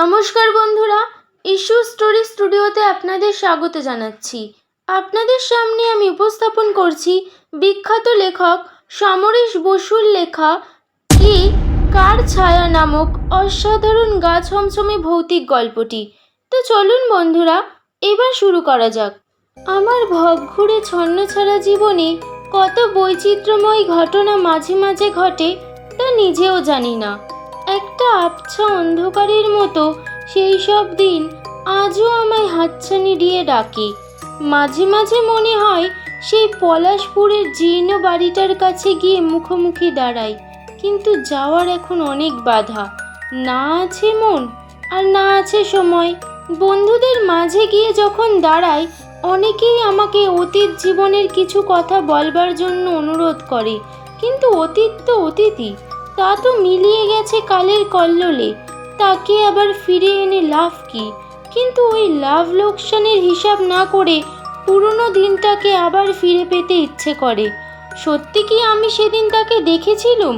নমস্কার বন্ধুরা, issue story স্টুডিওতে আপনাদের স্বাগত জানাচ্ছি। আপনাদের সামনে আমি উপস্থাপন করছি বিখ্যাত লেখক সমরেশ বসুর লেখা কি কার ছায়া নামক অসাধারণ গা ছমছমে ভৌতিক গল্পটি। তো চলুন বন্ধুরা, এবার শুরু করা যাক। আমার ভবঘুরে ছন্নছাড়া জীবনে কত বৈচিত্র্যময় ঘটনা মাঝে মাঝে ঘটে তা নিজেও জানি না। একটা আবছা অন্ধকারের মতো, সেই সব দিন আজও আমায় হাতছানি দিয়ে ডাকে। মাঝে মাঝে মনে হয় সেই পলাশপুরের জীর্ণ বাড়িটার কাছে গিয়ে মুখোমুখি দাঁড়াই, কিন্তু যাওয়ার এখন অনেক বাধা। না আছে মন আর না আছে সময়। বন্ধুদের মাঝে গিয়ে যখন দাঁড়াই, অনেকেই আমাকে অতীত জীবনের কিছু কথা বলবার জন্য অনুরোধ করে, কিন্তু অতীত তো অতীতই। তা তো মিলিয়ে গেছে কালের কল্লোলে। তাকে আবার ফিরে এনে লাভ কি? কিন্তু ওই লাভ লোকসানের হিসাব না করে পুরনো দিনটাকে আবার ফিরে পেতে ইচ্ছে করে। সত্যি কি আমি সেদিন তাকে দেখেছিলুম?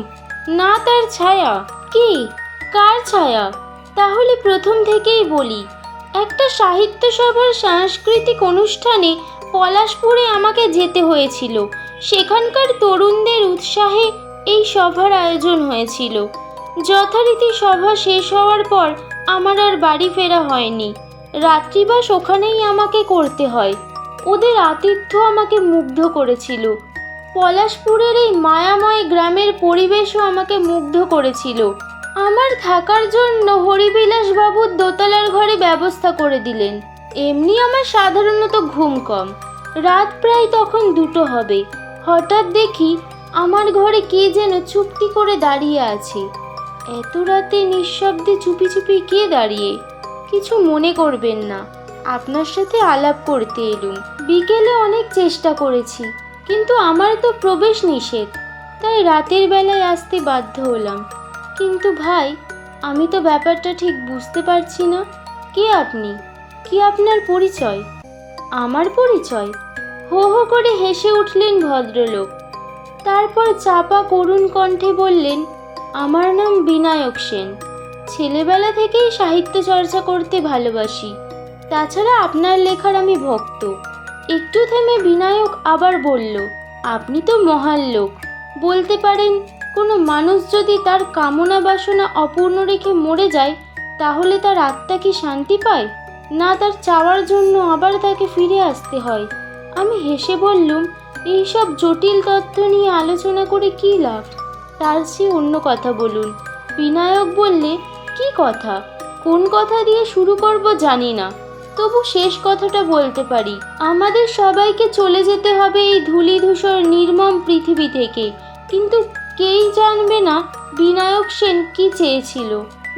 না তার ছায়া। কি? কার ছায়া? তাহলে প্রথম থেকেই বলি, একটা সাহিত্য সভার সাংস্কৃতিক অনুষ্ঠানে পলাশপুরে আমাকে যেতে হয়েছিল। সেখানকার তরুণদের উৎসাহে এই সভার আয়োজন হয়েছিল। যথারীতি সভা শেষ হওয়ার পর আমার আর বাড়ি ফেরা হয়নি। রাত্রিবাস ওখানেই আমাকে করতে হয়। ওদের আতিথ্য আমাকে মুগ্ধ করেছিল। পলাশপুরের এই মায়াময় গ্রামের পরিবেশও আমাকে মুগ্ধ করেছিল। আমার থাকার জন্য হরিবিলাস বাবুর দোতলার ঘরে ব্যবস্থা করে দিলেন। এমনি আমার সাধারণত ঘুম কম। রাত প্রায় তখন দুটো হবে। হঠাৎ দেখি আমার ঘরে কে যেন চুপটি করে দাঁড়িয়ে আছে? এত রাতে নিঃশব্দে চুপি চুপি কে দাঁড়িয়ে? কিছু মনে করবেন না। আপনার সাথে আলাপ করতে এলুম। বিকেলে অনেক চেষ্টা করেছি, কিন্তু আমার তো প্রবেশ নিষেধ। তাই রাতের বেলায় আসতে বাধ্য হলাম। কিন্তু ভাই, আমি তো ব্যাপারটা ঠিক বুঝতে পারছি না। কে আপনি? কি আপনার পরিচয়? আমার পরিচয়? হো হো করে হেসে উঠলেন ভদ্রলোক। তারপর চাপা করুণ কণ্ঠে বললেন, আমার নাম বিনায়ক সেন। ছেলেবেলা থেকেই সাহিত্য চর্চা করতে ভালোবাসি। তাছাড়া আপনার লেখার আমি ভক্ত। একটু থেমে বিনায়ক আবার বলল, আপনি তো মহান লোক। বলতে পারেন, কোনো মানুষ যদি তার কামনা বাসনা অপূর্ণ রেখে মরে যায়, তাহলে তার আত্মা কি শান্তি পায়? না তার চাওয়ার জন্য আবার তাকে ফিরে আসতে হয়। আমি হেসে বললুম, এইসব জটিল তথ্য নিয়ে আলোচনা করে কী লাভ? তার চেয়ে অন্য কথা বলুন। বিনায়ক বললে, কি কথা? কোন কথা দিয়ে শুরু করব জানি না। তবু শেষ কথাটা বলতে পারি। আমাদের সবাইকে চলে যেতে হবে এই ধুলি ধূসর নির্মম পৃথিবী থেকে। কিন্তু কেই জানবে না বিনায়ক সেন কি চেয়েছিল?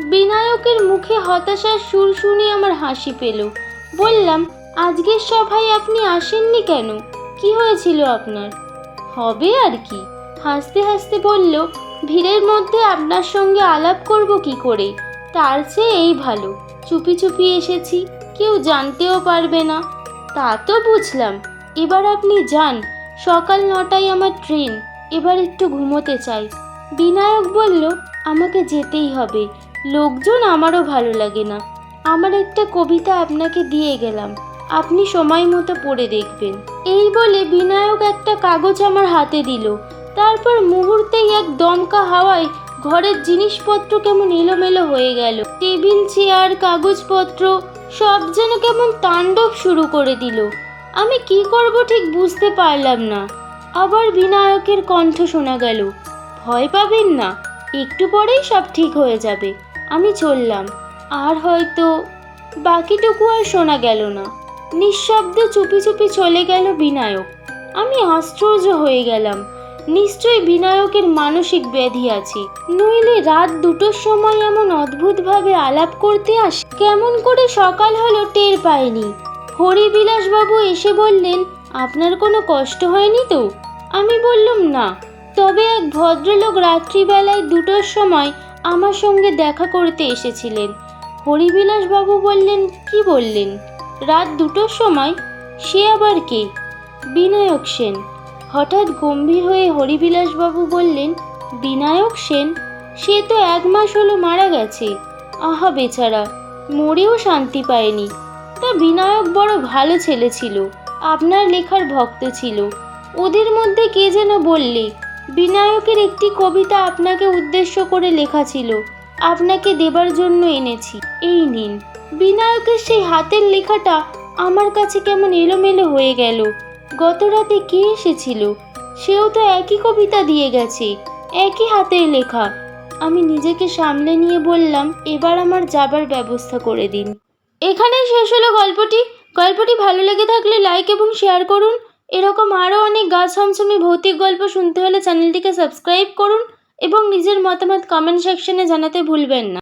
বিনায়কের মুখে হতাশার সুর শুনে আমার হাসি পেল। বললাম আজকের সভায় আপনি আসেননি কেন? কি হয়েছিল আপনার? হবে আর কি। হাসতে হাসতে বলল, ভিড়ের মধ্যে আপনার সঙ্গে আলাপ করব কি করে? তার চেয়ে এই ভালো। চুপি চুপি এসেছি, কেউ জানতেও পারবে না। তা তো বুঝলাম। এবার আপনি যান। সকাল নটায় আমার ট্রেন। এবার একটু ঘুমোতে চাই। বিনায়ক বলল, আমাকে যেতেই হবে। লোকজন আমারও ভালো লাগে না। আমার একটা কবিতা আপনাকে দিয়ে গেলাম। আপনি সময় মতো পড়ে দেখবেন। এই বলে বিনায়ক একটা কাগজ আমার হাতে দিল। তারপর মুহূর্তেই এক দমকা হাওয়ায় ঘরের জিনিসপত্র কেমন এলোমেলো হয়ে গেল। টেবিল, চেয়ার, কাগজপত্র সব যেন কেমন তাণ্ডব শুরু করে দিল। আমি কি করব ঠিক বুঝতে পারলাম না। আবার বিনায়কের কণ্ঠ শোনা গেল, ভয় পাবেন না, একটু পরেই সব ঠিক হয়ে যাবে। আমি চললাম। আর হয়তো বাকিটুকু আর শোনা গেল না। নিঃশব্দে চুপি চুপি চলে গেল বিনায়ক। আমি আশ্চর্য হয়ে গেলাম। নিশ্চয়ই বিনায়কের মানসিক ব্যাধি আছে। নইলে রাত দুটোর সময় এমন অদ্ভুতভাবে আলাপ করতে আস, কেমন করে সকাল হলো টের পায়নি হরিবিলাসবাবু এসে বললেন, আপনার কোনো কষ্ট হয়নি তো? আমি বললাম, না। তবে এক ভদ্রলোক রাত্রিবেলায় দুটোর সময় আমার সঙ্গে দেখা করতে এসেছিলেন। হরিবিলাসবাবু বললেন, কি বললেন? রাত দুটোর সময় সে আবার কে? বিনায়ক সেন। হঠাৎ গম্ভীর হয়ে হরিবিলাসবাবু বললেন, বিনায়ক সেন? সে তো এক মাস হলো মারা গেছে। আহা বেচারা, মরেও শান্তি পায়নি। তা বিনায়ক বড় ভালো ছেলে ছিল, আপনার লেখার ভক্ত ছিল। ওদের মধ্যে কে যেন বললে, বিনায়কের একটি কবিতা আপনাকে উদ্দেশ্য করে লেখা ছিল, আপনাকে দেবার জন্য এনেছি। এই নিন। বিনায়কের সেই হাতের লেখাটা আমার কাছে কেমন এলোমেলো হয়ে গেল। গত রাতে কে এসেছিল? সেও তো একই কবিতা দিয়ে গেছে, একই হাতের লেখা। আমি নিজেকে সামলে নিয়ে বললাম, এবার আমার যাবার ব্যবস্থা করে দিন। এখানেই শেষ হলো গল্পটি। গল্পটি ভালো লেগে থাকলে লাইক এবং শেয়ার করুন। এরকম আরও অনেক গা ছমছমে ভৌতিক গল্প শুনতে হলে চ্যানেলটিকে সাবস্ক্রাইব করুন এবং নিজের মতামত কমেন্ট সেকশনে জানাতে ভুলবেন না।